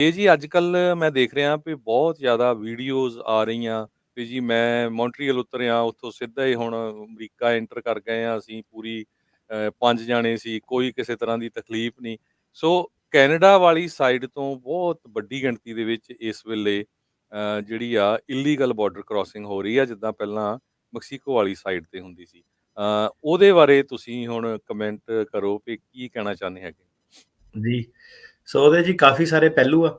ਇਹ ਜੀ ਅੱਜ-ਕੱਲ ਮੈਂ ਦੇਖ ਰਿਹਾ ਵੀ ਬਹੁਤ ਜ਼ਿਆਦਾ ਵੀਡੀਓਜ਼ ਆ ਰਹੀਆਂ ਵੀ ਜੀ ਮੈਂ ਮੌਂਟਰੀਅਲ ਉਤਰਿਆ ਉੱਥੋਂ ਸਿੱਧਾ ਹੀ ਹੁਣ ਅਮਰੀਕਾ ਐਂਟਰ ਕਰ ਗਏ ਆ ਅਸੀਂ ਪੂਰੀ ਅ, ਪੰਜ ਜਾਣੇ ਸੀ ਕੋਈ ਕਿਸੇ ਤਰ੍ਹਾਂ ਦੀ ਤਕਲੀਫ ਨਹੀਂ। ਸੋ ਕੈਨੇਡਾ ਵਾਲੀ ਸਾਈਡ ਤੋਂ ਬਹੁਤ ਵੱਡੀ ਗਿਣਤੀ ਦੇ ਵਿੱਚ ਇਸ ਵੇਲੇ ਅ, ਜਿਹੜੀ ਆ ਇਲੀਗਲ ਬਾਰਡਰ ਕ੍ਰਾਸਿੰਗ ਹੋ ਰਹੀ ਆ ਜਿੱਦਾਂ ਪਹਿਲਾਂ ਮੈਕਸੀਕੋ ਵਾਲੀ ਸਾਈਡ ਤੇ ਹੁੰਦੀ ਸੀ। ਅ, ਉਹਦੇ ਬਾਰੇ ਤੁਸੀਂ ਹੁਣ ਕਮੈਂਟ ਕਰੋ ਵੀ ਕੀ ਕਹਿਣਾ ਚਾਹੁੰਦੇ ਹੈਗੇ? ਜੀ ਸੋ ਉਹਦੇ ਜੀ ਕਾਫੀ ਸਾਰੇ ਪਹਿਲੂ ਆ।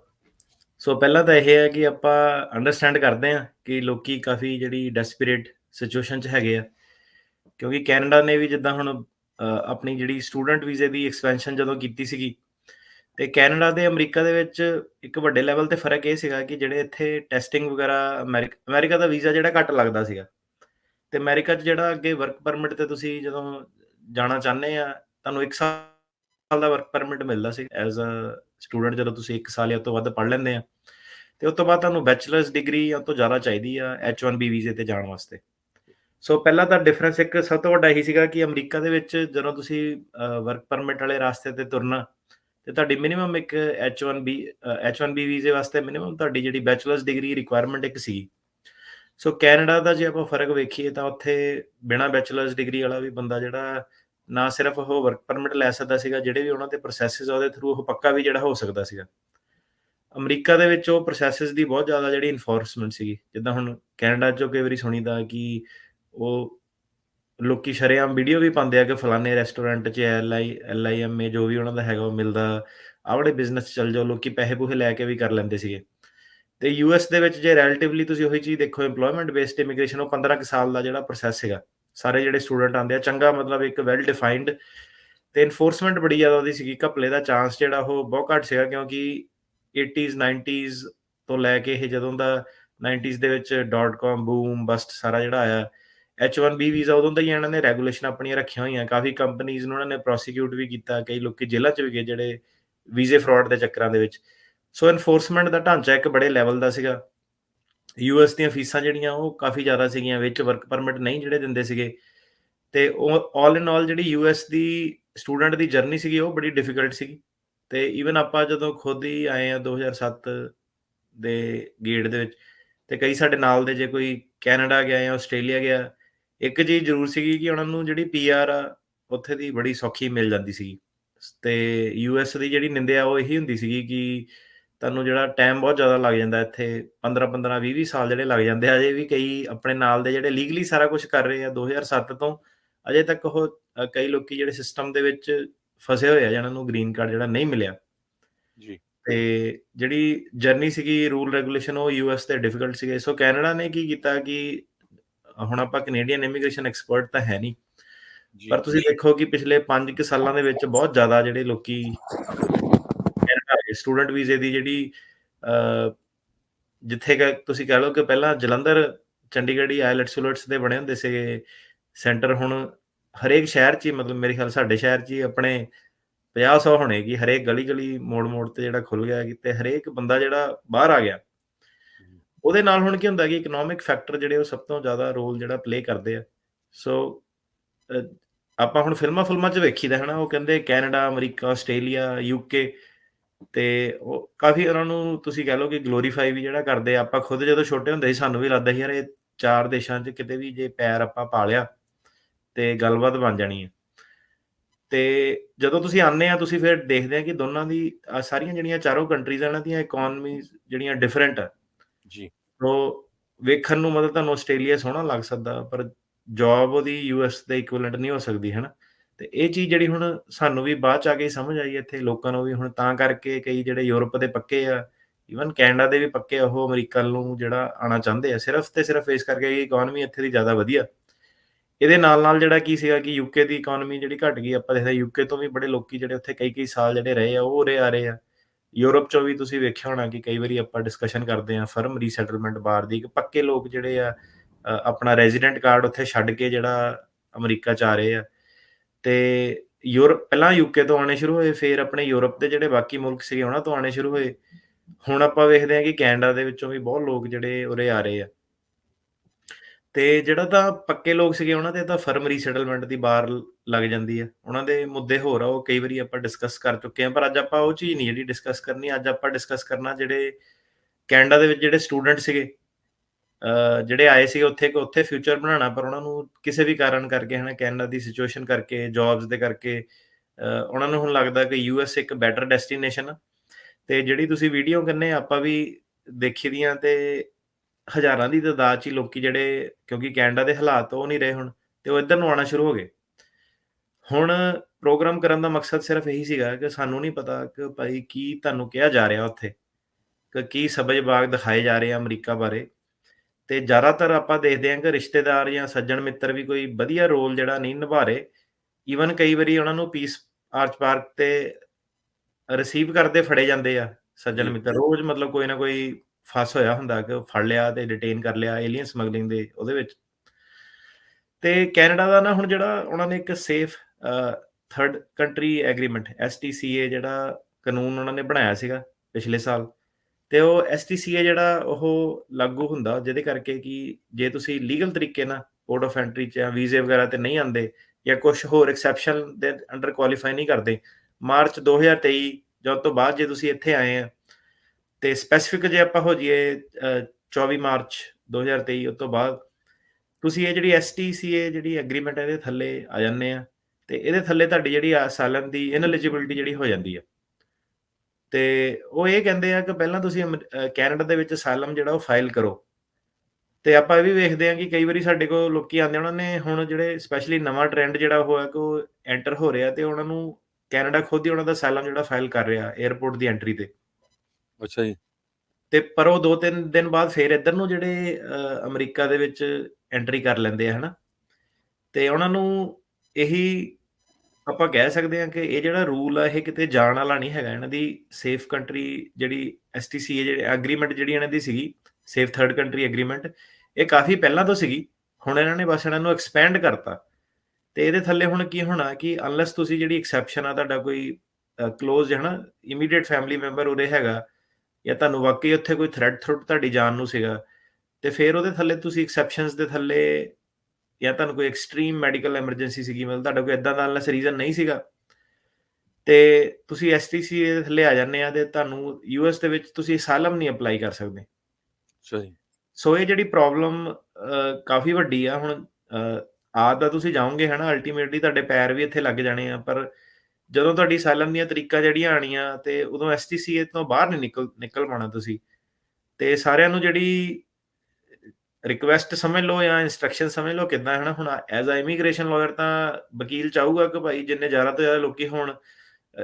ਸੋ ਪਹਿਲਾਂ ਤਾਂ ਇਹ ਹੈ ਕਿ ਆਪਾਂ ਅੰਡਰਸਟੈਂਡ ਕਰਦੇ ਆ ਕਿ ਲੋਕੀ ਕਾਫੀ ਜਿਹੜੀ ਡੈਸਪਰੇਟ ਸਿਚੁਏਸ਼ਨ 'ਚ ਹੈਗੇ ਆ। ਕਿਉਂਕਿ ਕੈਨੇਡਾ ਨੇ ਵੀ ਜਿੱਦਾਂ ਹੁਣ ਆਪਣੀ ਜਿਹੜੀ ਸਟੂਡੈਂਟ ਵੀਜ਼ੇ ਦੀ ਐਕਸਪੈਂਸ਼ਨ ਜਦੋਂ ਕੀਤੀ ਸੀਗੀ, ਤੇ ਕੈਨੇਡਾ ਤੇ ਅਮਰੀਕਾ ਦੇ ਵਿੱਚ ਇੱਕ ਵੱਡੇ ਲੈਵਲ ਤੇ ਫ਼ਰਕ ਇਹ ਸੀਗਾ ਕਿ ਜਿਹੜੇ ਇੱਥੇ ਟੈਸਟਿੰਗ ਵਗੈਰਾ ਅਮਰੀਕਾ ਅਮਰੀਕਾ ਦਾ ਵੀਜ਼ਾ ਜਿਹੜਾ ਘੱਟ ਲੱਗਦਾ ਸੀਗਾ। ਤੇ ਅਮਰੀਕਾ 'ਚ ਜਿਹੜਾ ਅੱਗੇ ਵਰਕ ਪਰਮਿਟ ਤੇ ਤੁਸੀਂ ਜਦੋਂ ਜਾਣਾ ਚਾਹੁੰਦੇ ਆ, ਤੁਹਾਨੂੰ ਇੱਕ ਸਾਲ ਦਾ ਵਰਕ ਪਰਮਿਟ ਮਿਲਦਾ ਸੀ ਐਜ਼ ਅ ਸਟੂਡੈਂਟ ਜਦੋਂ ਤੁਸੀਂ 1 ਸਾਲ ਜਾਂ ਤੋਂ ਵੱਧ ਪੜ੍ਹ ਲੈਂਦੇ ਆ ਤੇ ਉਸ ਤੋਂ ਬਾਅਦ ਤੁਹਾਨੂੰ ਬੈਚਲਰਸ ਡਿਗਰੀ ਜਾਂ ਤੋਂ ਜ਼ਿਆਦਾ ਚਾਹੀਦੀ ਆ H1B ਵੀਜ਼ੇ ਤੇ ਜਾਣ ਵਾਸਤੇ। ਸੋ ਪਹਿਲਾਂ ਤਾਂ ਡਿਫਰੈਂਸ ਇੱਕ ਸਭ ਤੋਂ ਵੱਡਾ ਇਹੀ ਸੀਗਾ ਕਿ ਅਮਰੀਕਾ ਦੇ ਵਿੱਚ ਜਦੋਂ ਤੁਸੀਂ ਵਰਕ ਪਰਮਿਟ ਵਾਲੇ ਰਾਸਤੇ ਤੇ ਤੁਰਨਾ ਤੇ ਤੁਹਾਡੀ ਮਿਨੀਮਮ ਇੱਕ H1B ਅ, H1B ਵੀਜ਼ੇ ਵਾਸਤੇ ਮਿਨੀਮਮ ਤੁਹਾਡੀ ਜਿਹੜੀ ਬੈਚਲਰਸ ਡਿਗਰੀ ਰਿਕੁਆਇਰਮੈਂਟ ਇੱਕ ਸੀ। ਸੋ ਕੈਨੇਡਾ ਦਾ ਜੇ ਆਪਾਂ ਫ਼ਰਕ ਵੇਖੀਏ ਤਾਂ ਉੱਥੇ ਬਿਨਾ ਬੈਚਲਰਸ ਡਿਗਰੀ ਵਾਲਾ ਵੀ ਬੰਦਾ ਜਿਹੜਾ ਨਾ ਸਿਰਫ ਉਹ ਵਰਕ ਪਰਮਿਟ ਲੈ ਸਕਦਾ ਸੀਗਾ, ਜਿਹੜੇ ਵੀ ਉਹਨਾਂ ਦੇ ਪ੍ਰੋਸੈਸਸ ਆ ਉਹਦੇ ਥਰੂ ਉਹ ਪੱਕਾ ਵੀ ਜਿਹੜਾ ਹੋ ਸਕਦਾ ਸੀਗਾ। ਅਮਰੀਕਾ ਦੇ ਵਿੱਚ ਉਹ ਪ੍ਰੋਸੈਸਸ ਦੀ ਬਹੁਤ ਜ਼ਿਆਦਾ ਜਿਹੜੀ ਇਨਫੋਰਸਮੈਂਟ ਸੀਗੀ, ਜਿੱਦਾਂ ਹੁਣ ਕੈਨੇਡਾ 'ਚੋਂ ਕਈ ਵਾਰੀ ਸੁਣੀਦਾ ਕਿ ਉਹ ਲੋਕੀ ਸ਼ਰੇਆਮ ਵੀਡੀਓ ਵੀ ਪਾਉਂਦੇ ਆ ਕਿ ਫਲਾਣੇ ਰੈਸਟੋਰੈਂਟ 'ਚ L I L I M A ਜੋ ਵੀ ਉਹਨਾਂ ਦਾ ਹੈਗਾ ਉਹ ਮਿਲਦਾ, ਆਹ ਬਿਜ਼ਨਸ ਚੱਲ ਜਾਓ, ਲੋਕੀ ਪੈਸੇ ਪੂਹੇ ਲੈ ਕੇ ਵੀ ਕਰ ਲੈਂਦੇ ਸੀਗੇ। ਤੇ ਯੂਐਸ ਦੇ ਵਿੱਚ ਜੇ ਰਿਲੇਟਿਵਲੀ ਤੁਸੀਂ ਉਹੀ ਚੀਜ਼ ਦੇਖੋ, EMPLOYMENT ਬੇਸਡ ਇਮੀਗ੍ਰੇਸ਼ਨ ਉਹ 15 ਕੁ ਸਾਲ ਦਾ ਜਿਹੜਾ ਪ੍ਰੋਸੈਸ ਹੈਗਾ ਸਾਰੇ ਜਿਹੜੇ ਸਟੂਡੈਂਟ ਆਉਂਦੇ ਆ, ਚੰਗਾ ਮਤਲਬ ਇੱਕ ਵੈਲ ਡਿਫਾਈਨਡ ਤੇ ਇਨਫੋਰਸਮੈਂਟ ਬੜੀ ਜ਼ਿਆਦਾ ਉਹਦੀ ਸੀਗੀ, ਘਪਲੇ ਦਾ ਚਾਂਸ ਜਿਹੜਾ ਉਹ ਬਹੁਤ ਘੱਟ ਸੀਗਾ ਕਿਉਂਕਿ 80s 90s ਤੋਂ ਲੈ ਕੇ ਇਹ ਜਦੋਂ ਦਾ 90s ਦੇ ਵਿੱਚ .com ਬੂਮ ਬਸਟ ਸਾਰਾ ਜਿਹੜਾ ਆਇਆ H1B ਵੀਜ਼ਾ ਉਦੋਂ ਦਾ ਹੀ ਇਹਨਾਂ ਨੇ ਰੈਗੂਲੇਸ਼ਨ ਆਪਣੀਆਂ ਰੱਖੀਆਂ ਹੋਈਆਂ, ਕਾਫੀ ਕੰਪਨੀਆਂ ਨੂੰ ਉਹਨਾਂ ਨੇ ਪ੍ਰੋਸੀਕਿਊਟ ਵੀ ਕੀਤਾ, ਕਈ ਲੋਕੀ ਜੇਲ੍ਹਾਂ 'ਚ ਵੀ ਗਏ ਜਿਹੜੇ ਵੀਜ਼ੇ ਫਰਾਡ ਦੇ ਚੱਕਰਾਂ ਦੇ ਵਿੱਚ। ਸੋ ਇਨਫੋਰਸਮੈਂਟ ਦਾ ਢਾਂਚਾ ਇੱਕ ਬੜੇ ਲੈਵਲ ਦਾ ਸੀਗਾ। ਯੂਐਸ ਦੀਆਂ ਫੀਸਾਂ ਜਿਹੜੀਆਂ ਉਹ ਕਾਫੀ ਜ਼ਿਆਦਾ ਸੀਗੀਆਂ, ਵਿੱਚ ਵਰਕ ਪਰਮਿਟ ਨਹੀਂ ਜਿਹੜੇ ਦਿੰਦੇ ਸੀਗੇ। ਤੇ ਉਹ ਆਲ ਇਨ ਆਲ ਜਿਹੜੀ ਯੂਐਸ ਦੀ ਸਟੂਡੈਂਟ ਦੀ ਜਰਨੀ ਸੀਗੀ, ਉਹ ਬੜੀ ਡਿਫਿਕਲਟ ਸੀਗੀ। ਤੇ ਈਵਨ ਆਪਾਂ ਜਦੋਂ ਖੁਦ ਹੀ ਆਏ ਆ 2007 ਦੇ ਗੇਟ ਦੇ ਵਿੱਚ, ਤੇ ਕਈ ਸਾਡੇ ਨਾਲ ਦੇ ਜੇ ਕੋਈ ਕੈਨੇਡਾ ਗਿਆ ਜਾਂ ਆਸਟ੍ਰੇਲੀਆ ਗਿਆ, ਇੱਕ ਚੀਜ਼ ਜ਼ਰੂਰ ਸੀਗੀ ਕਿ ਉਹਨਾਂ ਨੂੰ ਜਿਹੜੀ ਪੀਆਰ ਆ, ਉੱਥੇ ਦੀ ਬੜੀ ਸੌਖੀ ਮਿਲ ਜਾਂਦੀ ਸੀ ਤੇ ਯੂਐਸ ਦੀ ਜਿਹੜੀ ਨਿੰਦਿਆ, ਉਹ ਇਹੀ ਹੁੰਦੀ ਸੀਗੀ ਕਿ ਤੁਹਾਨੂੰ ਜਿਹੜਾ ਟਾਈਮ ਬਹੁਤ ਜ਼ਿਆਦਾ ਲੱਗ ਜਾਂਦਾ ਇੱਥੇ 15 15 20 20 ਸਾਲ ਜਿਹੜੇ ਲੱਗ ਜਾਂਦੇ ਆ ਅਜੇ ਵੀ ਕਈ ਆਪਣੇ ਨਾਲ ਦੇ ਜਿਹੜੇ ਲੀਗਲੀ ਸਾਰਾ ਕੁਝ ਕਰ ਰਹੇ ਆ 2007 ਤੋਂ ਅਜੇ ਤੱਕ ਉਹ ਕਈ ਲੋਕੀ ਜਿਹੜੇ ਸਿਸਟਮ ਦੇ ਵਿੱਚ ਫਸੇ ਹੋਏ ਆ ਜਿਹਨਾਂ ਨੂੰ ਗ੍ਰੀਨ ਕਾਰਡ ਜਿਹੜਾ ਨਹੀਂ ਮਿਲਿਆ। ਜੀ। ਤੇ ਜਿਹੜੀ ਜਰਨੀ ਸੀਗੀ ਰੂਲ ਰੈਗੂਲੇਸ਼ਨ ਉਹ ਯੂਐਸ ਤੇ ਡਿਫਿਕਲਟ ਸੀਗੇ। ਸੋ ਕੈਨੇਡਾ ਨੇ ਕੀ ਕੀਤਾ ਕਿ ਹੁਣ ਆਪਾਂ ਕੈਨੇਡੀਅਨ ਇਮੀਗ੍ਰੇਸ਼ਨ ਐਕਸਪਰਟ ਤਾਂ ਹੈ ਨਹੀਂ। ਪਰ ਤੁਸੀਂ ਦੇਖੋ ਕਿ ਪਿਛਲੇ 5 ਕਿ ਸਾਲਾਂ ਦੇ ਵਿੱਚ ਬਹੁਤ ਜ਼ਿਆਦਾ ਜਿਹੜੇ ਲੋਕੀ ਸਟੂਡੈਂਟ ਵੀਜ਼ੇ ਦੀ ਜਿਹੜੀ ਜਿੱਥੇ ਕਿ ਤੁਸੀਂ ਕਹਿ ਲਓ ਕਿ ਪਹਿਲਾਂ ਜਲੰਧਰ, ਚੰਡੀਗੜ੍ਹ ਹੀ ਆਇਲਟਸ ਉਲਟਸ ਦੇ ਬਣੇ ਹੁੰਦੇ ਸੀਗੇ ਸੈਂਟਰ, ਹੁਣ ਹਰੇਕ ਸ਼ਹਿਰ 'ਚ ਮਤਲਬ ਮੇਰੇ ਖਿਆਲ ਸਾਡੇ ਸ਼ਹਿਰ 'ਚ ਹੀ ਆਪਣੇ 50 100 ਹੋਣੇਗੀ ਹਰੇਕ ਗਲੀ ਗਲੀ ਮੋੜ ਮੋੜ ਤੇ ਜਿਹੜਾ ਖੁੱਲ ਗਿਆ ਕਿ ਤੇ ਹਰੇਕ ਬੰਦਾ ਜਿਹੜਾ ਬਾਹਰ ਆ ਗਿਆ। ਉਹਦੇ ਨਾਲ ਹੁਣ ਕੀ ਹੁੰਦਾ ਕਿ ਇਕਨੋਮਿਕ ਫੈਕਟਰ ਜਿਹੜੇ ਉਹ ਸਭ ਤੋਂ ਜ਼ਿਆਦਾ ਰੋਲ ਜਿਹੜਾ ਪਲੇ ਕਰਦੇ ਆ। ਸੋ ਆਪਾਂ ਹੁਣ ਫਿਲਮਾਂ ਫਿਲਮਾਂ 'ਚ ਵੇਖੀਦਾ ਹੈ ਨਾ ਉਹ ਕਹਿੰਦੇ ਕੈਨੇਡਾ, ਅਮਰੀਕਾ, ਆਸਟ੍ਰੇਲੀਆ ਯੂਕੇ ਤੇ ਉਹ ਕਾਫੀ ਉਹਨਾਂ ਨੂੰ ਤੁਸੀਂ ਕਹਿ ਲਓ ਕਿ ਗਲੋਰੀਫਾਈ ਵੀ ਜਿਹੜਾ ਕਰਦੇ ਆਪਾਂ ਖੁਦ ਜਦੋਂ ਛੋਟੇ ਹੁੰਦੇ ਸੀ ਸਾਨੂੰ ਵੀ ਲੱਗਦਾ ਸੀ ਯਾਰ ਇਹ ਚਾਰ ਦੇਸ਼ਾਂ 'ਚ ਕਿਤੇ ਵੀ ਜੇ ਪੈਰ ਆਪਾਂ ਪਾ ਲਿਆ ਤੇ ਗੱਲਬਾਤ ਬਣ ਜਾਣੀ ਹੈ ਤੇ ਜਦੋਂ ਤੁਸੀਂ ਆਨੇ ਆ ਤੁਸੀਂ ਫਿਰ ਦੇਖਦੇ ਆ ਕਿ ਦੋਨਾਂ ਦੀ ਸਾਰੀਆਂ ਜਿਹੜੀਆਂ ਚਾਰੋਂ ਕੰਟਰੀਜ਼ ਇਹਨਾਂ ਦੀਆਂ ਇਕਨੋਮੀਜ਼ ਜਿਹੜੀਆਂ ਡਿਫਰੈਂਟ ਆ। ਜੀ। ਉਹ ਵੇਖਣ ਨੂੰ ਮਤਲਬ ਤੁਹਾਨੂੰ ਆਸਟ੍ਰੇਲੀਆ ਸੋਹਣਾ ਲੱਗ ਸਕਦਾ ਪਰ ਜੌਬ ਉਹਦੀ ਯੂਐਸ ਦੇ ਇਕੁਇਵਲੈਂਟ ਨਹੀਂ ਹੋ ਸਕਦੀ ਹੈ ਨਾ ਤੇ ਇਹ ਚੀਜ਼ ਜਿਹੜੀ ਹੁਣ ਸਾਨੂੰ ਵੀ ਬਾਅਦ ਚ ਆ ਕੇ ਸਮਝ ਆਈ ਇੱਥੇ ਲੋਕਾਂ ਨੂੰ ਵੀ ਹੁਣ ਤਾਂ ਕਰਕੇ ਕਈ ਜਿਹੜੇ ਯੂਰਪ ਦੇ ਪੱਕੇ ਆ ਈਵਨ ਕੈਨੇਡਾ ਦੇ ਵੀ ਪੱਕੇ ਆ, ਉਹ ਅਮਰੀਕਾ ਨੂੰ ਜਿਹੜਾ ਆਣਾ ਚਾਹੁੰਦੇ ਆ ਸਿਰਫ ਤੇ ਸਿਰਫ ਇਸ ਕਰਕੇ ਕਿ ਇਕਨੋਮੀ ਇੱਥੇ ਦੀ ਜ਼ਿਆਦਾ ਵਧੀਆ। ਇਹਦੇ ਨਾਲ ਨਾਲ ਜਿਹੜਾ ਕੀ ਸੀਗਾ ਕਿ ਯੂਕੇ ਦੀ ਇਕਨੋਮੀ ਜਿਹੜੀ ਘਟ ਗਈ ਆਪਾਂ ਦੇਖਦੇ ਯੂਕੇ ਤੋਂ ਵੀ ਬੜੇ ਲੋਕੀ ਜਿਹੜੇ ਉੱਥੇ ਕਈ ਕਈ ਸਾਲ ਜਿਹੜੇ ਰਹੇ ਆ ਉਹ ਉਰੇ ਆ ਰਹੇ ਆ। ਯੂਰਪ ਚੋਂ ਵੀ ਤੁਸੀਂ ਵੇਖਿਆ ਹੋਣਾ ਕਿ ਕਈ ਵਾਰੀ ਆਪਾਂ ਡਿਸਕਸ਼ਨ ਕਰਦੇ ਆ ਫਰਮ ਰੀਸੈਟਲਮੈਂਟ ਬਾਰ ਦੀ ਕਿ ਪੱਕੇ ਲੋਕ ਜਿਹੜੇ ਆ ਆਪਣਾ ਰੈਜ਼ੀਡੈਂਟ ਕਾਰਡ ਉੱਥੇ ਛੱਡ ਕੇ ਜਿਹੜਾ ਅਮਰੀਕਾ ਚ ਆ ਰਹੇ ਆ। ਤੇ ਯੂਰਪ ਪਹਿਲਾਂ ਯੂਕੇ ਤੋਂ ਆਣੇ ਸ਼ੁਰੂ ਹੋਏ, ਫਿਰ ਆਪਣੇ ਯੂਰਪ ਦੇ ਜਿਹੜੇ ਬਾਕੀ ਮੁਲਕ ਸੀਗੇ, ਉਹਨਾਂ ਤੋਂ ਆਣੇ ਸ਼ੁਰੂ ਹੋਏ। ਹੁਣ ਆਪਾਂ ਵੇਖਦੇ ਹਾਂ ਕਿ ਕੈਨੇਡਾ ਦੇ ਵਿੱਚੋਂ ਵੀ ਬਹੁਤ ਲੋਕ ਜਿਹੜੇ ਉਰੇ ਆ ਰਹੇ ਆ। ਤੇ ਜਿਹੜਾ ਤਾਂ ਪੱਕੇ ਲੋਕ ਸੀਗੇ, ਉਹਨਾਂ ਦੇ ਤਾਂ ਫਰਮ ਰੀਸੈਟਲਮੈਂਟ ਦੀ ਬਾਰ ਲੱਗ ਜਾਂਦੀ ਹੈ ਉਹਨਾਂ ਦੇ ਮੁੱਦੇ ਹੋਰ ਆ, ਉਹ ਕਈ ਵਾਰੀ ਆਪਾਂ ਡਿਸਕਸ ਕਰ ਚੁੱਕੇ ਹਾਂ, ਪਰ ਅੱਜ ਆਪਾਂ ਉਹ ਚੀਜ਼ ਨਹੀਂ ਜਿਹੜੀ ਡਿਸਕਸ ਕਰਨੀ, ਅੱਜ ਆਪਾਂ ਡਿਸਕਸ ਕਰਨਾ ਜਿਹੜੇ ਕੈਨੇਡਾ ਦੇ ਵਿੱਚ ਜਿਹੜੇ ਸਟੂਡੈਂਟ ਸੀਗੇ ਜਿਹੜੇ ਆਏ ਸੀ ਉੱਥੇ ਕਿ ਉੱਥੇ ਫਿਊਚਰ ਬਣਾਉਣਾ, ਪਰ ਉਹਨਾਂ ਨੂੰ ਕਿਸੇ ਵੀ ਕਾਰਨ ਕਰਕੇ ਹਨਾ, ਕੈਨੇਡਾ ਦੀ ਸਿਚੁਏਸ਼ਨ ਕਰਕੇ ਜੌਬਸ ਦੇ ਕਰਕੇ ਉਹਨਾਂ ਨੂੰ ਹੁਣ ਲੱਗਦਾ ਕਿ ਯੂਐਸ ਇੱਕ ਬੈਟਰ ਡੈਸਟੀਨੇਸ਼ਨ ਆ। ਤੇ ਜਿਹੜੀ ਤੁਸੀਂ ਵੀਡੀਓ ਕਰਨੇ ਆਪਾਂ ਵੀ ਦੇਖੀ ਦੀਆਂ ਤੇ ਹਜ਼ਾਰਾਂ ਦੀ ਤਾਦਾਦ 'ਚ ਹੀ ਲੋਕੀ ਜਿਹੜੇ, ਕਿਉਂਕਿ ਕੈਨੇਡਾ ਦੇ ਹਾਲਾਤ ਉਹ ਨਹੀਂ ਰਹੇ ਹੁਣ, ਤੇ ਉਹ ਇੱਧਰ ਨੂੰ ਆਉਣਾ ਸ਼ੁਰੂ ਹੋ ਗਏ। ਹੁਣ ਪ੍ਰੋਗਰਾਮ ਕਰਨ ਦਾ ਮਕਸਦ ਸਿਰਫ ਇਹੀ ਸੀਗਾ ਕਿ ਸਾਨੂੰ ਨਹੀਂ ਪਤਾ ਕਿ ਭਾਈ ਕੀ ਤੁਹਾਨੂੰ ਕਿਹਾ ਜਾ ਰਿਹਾ ਉੱਥੇ, ਕਿ ਕੀ ਸਬਜ ਬਾਗ ਦਿਖਾਏ ਜਾ ਰਹੇ ਆ ਅਮਰੀਕਾ ਬਾਰੇ। ਤੇ ਜ਼ਿਆਦਾਤਰ ਆਪਾਂ ਦੇਖਦੇ ਹਾਂ ਕਿ ਰਿਸ਼ਤੇਦਾਰ ਜਾਂ ਸੱਜਣ ਮਿੱਤਰ ਵੀ ਕੋਈ ਵਧੀਆ ਰੋਲ ਜਿਹੜਾ ਨਹੀਂ ਨਿਭਾ ਰਹੇ ਈਵਨ ਕਈ ਵਾਰੀ ਉਹਨਾਂ ਨੂੰ ਪੀਸ ਆਰਚ ਪਾਰਕ ਤੇ ਰਿਸੀਵ ਕਰਦੇ ਫੜੇ ਜਾਂਦੇ ਆ ਸੱਜਣ। ਮਿੱਤਰ। ਰੋਜ਼ ਮਤਲਬ ਕੋਈ ਨਾ ਕੋਈ ਫਸ ਹੋਇਆ ਹੁੰਦਾ ਕਿ ਫੜ ਲਿਆ ਤੇ ਡਿਟੇਨ ਕਰ ਲਿਆ ਏਲੀਅਨ ਸਮਗਲਿੰਗ ਦੇ ਉਹਦੇ ਵਿੱਚ। ਤੇ ਕੈਨੇਡਾ ਦਾ ਨਾ ਹੁਣ ਜਿਹੜਾ ਉਹਨਾਂ ਨੇ ਇੱਕ safe third country agreement STCA ਜਿਹੜਾ ਕਾਨੂੰਨ ਉਹਨਾਂ ਨੇ ਬਣਾਇਆ ਸੀਗਾ ਪਿਛਲੇ ਸਾਲ। ਤੇ ਉਹ STCA ਜਿਹੜਾ ਉਹ ਲਾਗੂ ਹੁੰਦਾ ਜਿਹਦੇ ਕਰਕੇ ਕਿ ਜੇ ਤੁਸੀਂ ਲੀਗਲ ਤਰੀਕੇ ਨਾਲ ਪੋਰਟ ਆਫ ਐਂਟਰੀ ਚ ਜਾਂ ਵੀਜ਼ੇ ਵਗੈਰਾ ਤੇ ਨਹੀਂ ਆਂਦੇ ਜਾਂ ਕੁਝ ਹੋਰ ਐਕਸੈਪਸ਼ਨ ਦੇ ਅੰਡਰ ਕੁਆਲੀਫਾਈ ਨਹੀਂ ਕਰਦੇ ਮਾਰਚ 2023 ਜਾਂ ਉਸ ਤੋਂ ਬਾਅਦ ਜੇ ਤੁਸੀਂ ਇੱਥੇ ਆਏ ਆ ਤੇ ਸਪੈਸੀਫਿਕ ਜੇ ਆਪਾਂ ਹੋ ਜਾਈਏ ਅ, 24 ਮਾਰਚ 2023 ਉਸ ਤੋਂ ਬਾਅਦ ਤੁਸੀਂ ਇਹ ਜਿਹੜੀ STCA ਜਿਹੜੀ ਐਗਰੀਮੈਂਟ ਹੈ ਇਹਦੇ ਥੱਲੇ ਆ ਜਾਂਦੇ ਆ ਤੇ ਇਹਦੇ ਥੱਲੇ ਤੁਹਾਡੀ ਜਿਹੜੀ ਅਸਾਲਮ ਦੀ ਇਨਐਲੀਜੀਬਿਲਟੀ ਜਿਹੜੀ ਹੋ ਜਾਂਦੀ ਆ। ਤੇ ਉਹ ਇਹ ਕਹਿੰਦੇ ਆ ਕਿ ਪਹਿਲਾਂ ਤੁਸੀਂ ਕੈਨੇਡਾ ਦੇ ਵਿੱਚ ਅਸਾਲਮ ਜਿਹੜਾ ਉਹ ਫਾਈਲ ਕਰੋ। ਤੇ ਆਪਾਂ ਇਹ ਵੀ ਵੇਖਦੇ ਆ ਕਿ ਕਈ ਵਾਰੀ ਸਾਡੇ ਕੋਲ ਲੋਕੀ ਆਉਂਦੇ ਉਹਨਾਂ ਨੇ ਹੁਣ ਜਿਹੜੇ ਸਪੈਸ਼ਲੀ ਨਵਾਂ ਟ੍ਰੈਂਡ ਜਿਹੜਾ ਹੋਇਆ ਕਿ ਉਹ ਐਂਟਰ ਹੋ ਰਿਹਾ ਤੇ ਉਹਨਾਂ ਨੂੰ ਕੈਨੇਡਾ ਖੁਦ ਹੀ ਉਹਨਾਂ ਦਾ ਅਸਾਲਮ ਜਿਹੜਾ ਫਾਈਲ ਕਰ ਰਿਹਾ 에ਅਰਪੋਰਟ ਦੀ ਐਂਟਰੀ ਤੇ। ਅੱਛਾ ਜੀ। ਤੇ ਪਰ ਉਹ 2-3 ਦਿਨ ਬਾਅਦ ਫੇਰ ਇੱਧਰ ਨੂੰ ਜਿਹੜੇ ਅਮਰੀਕਾ ਦੇ ਵਿੱਚ ਐਂਟਰੀ ਕਰ ਲੈਂਦੇ ਆ ਹਨਾ। ਤੇ ਉਹਨਾਂ ਨੂੰ ਇਹੀ ਆਪਾਂ ਕਹਿ ਸਕਦੇ ਹਾਂ ਕਿ ਇਹ ਜਿਹੜਾ ਰੂਲ ਆ, ਇਹ ਕਿਤੇ ਜਾਣ ਵਾਲਾ ਨਹੀਂ ਹੈਗਾ। ਇਹਨਾਂ ਦੀ ਸੇਫ ਕੰਟਰੀ ਜਿਹੜੀ STCA ਜਿਹੜੀ ਐਗਰੀਮੈਂਟ ਜਿਹੜੀ ਇਹਨਾਂ ਦੀ ਸੀਗੀ ਸੇਫ ਥਰਡ ਕੰਟਰੀ ਐਗਰੀਮੈਂਟ ਇਹ ਕਾਫੀ ਪਹਿਲਾਂ ਤੋਂ ਸੀਗੀ। ਹੁਣ ਇਹਨਾਂ ਨੇ ਬਸ ਇਹਨਾਂ ਨੂੰ ਐਕਸਪੈਂਡ ਕਰਤਾ। ਤੇ ਇਹਦੇ ਥੱਲੇ ਹੁਣ ਕੀ ਹੋਣਾ ਕਿ ਅਨਲੈਸ ਤੁਸੀਂ ਜਿਹੜੀ ਐਕਸੈਪਸ਼ਨ ਆ, ਤੁਹਾਡਾ ਕੋਈ ਕਲੋਜ ਹੈ ਨਾ ਇਮੀਡੀਏਟ ਫੈਮਿਲੀ ਮੈਂਬਰ ਉਰੇ ਹੈਗਾ, ਜਾਂ ਤੁਹਾਨੂੰ ਵਾਕਈ ਉੱਥੇ ਕੋਈ ਥ੍ਰੈਟ ਥ੍ਰੁਟ ਤੁਹਾਡੀ ਜਾਨ ਨੂੰ ਸੀਗਾ, ਤੇ ਫਿਰ ਉਹਦੇ ਥੱਲੇ ਤੁਸੀਂ ਐਕਸੈਪਸ਼ਨਸ ਦੇ ਥੱਲੇ ਜਾਂ ਤੁਹਾਨੂੰ ਕੋਈ ਐਕਸਟ੍ਰੀਮ ਮੈਡੀਕਲ ਐਮਰਜੈਂਸੀ ਸੀਗੀ ਮਤਲਬ ਤੁਹਾਡਾ ਕੋਈ ਇਦਾਂ ਦਾ ਅਨਲੈਸ ਰੀਜ਼ਨ ਨਹੀਂ ਸੀਗਾ। ਤੇ ਤੁਸੀਂ ਐਸਟੀਸੀ ਦੇ ਥੱਲੇ ਆ ਜਾਂਦੇ ਆ ਤੇ ਤੁਹਾਨੂੰ ਯੂਐਸ ਦੇ ਵਿੱਚ ਤੁਸੀਂ ਅਸਾਲਮ ਨਹੀਂ ਅਪਲਾਈ ਕਰ ਸਕਦੇ। ਜੀ ਸੋ ਇਹ ਜਿਹੜੀ ਪ੍ਰੋਬਲਮ ਕਾਫੀ ਵੱਡੀ ਆ। ਹੁਣ ਆ ਤਾਂ ਤੁਸੀਂ ਜਾਓਗੇ ਹਨਾ ਅਲਟੀਮੇਟਲੀ ਤੁਹਾਡੇ ਪੈਰ ਵੀ ਇੱਥੇ ਲੱਗ ਜਾਣੇ ਆ ਪਰ ਜਦੋਂ ਤੁਹਾਡੀ ਸਾਲਮ ਦੀਆਂ ਤਰੀਕਾਂ ਜਿਹੜੀਆਂ ਆਣੀਆਂ ਤੇ ਉਦੋਂ ਐਸਟੀਸੀ ਤੋਂ ਬਾਹਰ ਨਹੀਂ ਨਿਕਲ ਨਿਕਲ ਪਾਉਣਾ ਤੁਸੀਂ। ਤੇ ਸਾਰਿਆਂ ਨੂੰ ਜਿਹੜੀ ਰਿਕੁਐਸਟ ਸਮਝ ਲਓ ਜਾਂ ਇਨਸਟਰਕਸ਼ਨ ਸਮਝ ਲਓ ਕਿੱਦਾਂ ਹੈ ਨਾ ਹੁਣ ਐਜ਼ ਅ ਇਮੀਗ੍ਰੇਸ਼ਨ ਲਾਇਰ ਤਾਂ ਵਕੀਲ ਚਾਹੂਗਾ ਕਿ ਭਾਈ ਜਿੰਨੇ ਜ਼ਿਆਦਾ ਤੋਂ ਜ਼ਿਆਦਾ ਲੋਕੀ ਹੋਣ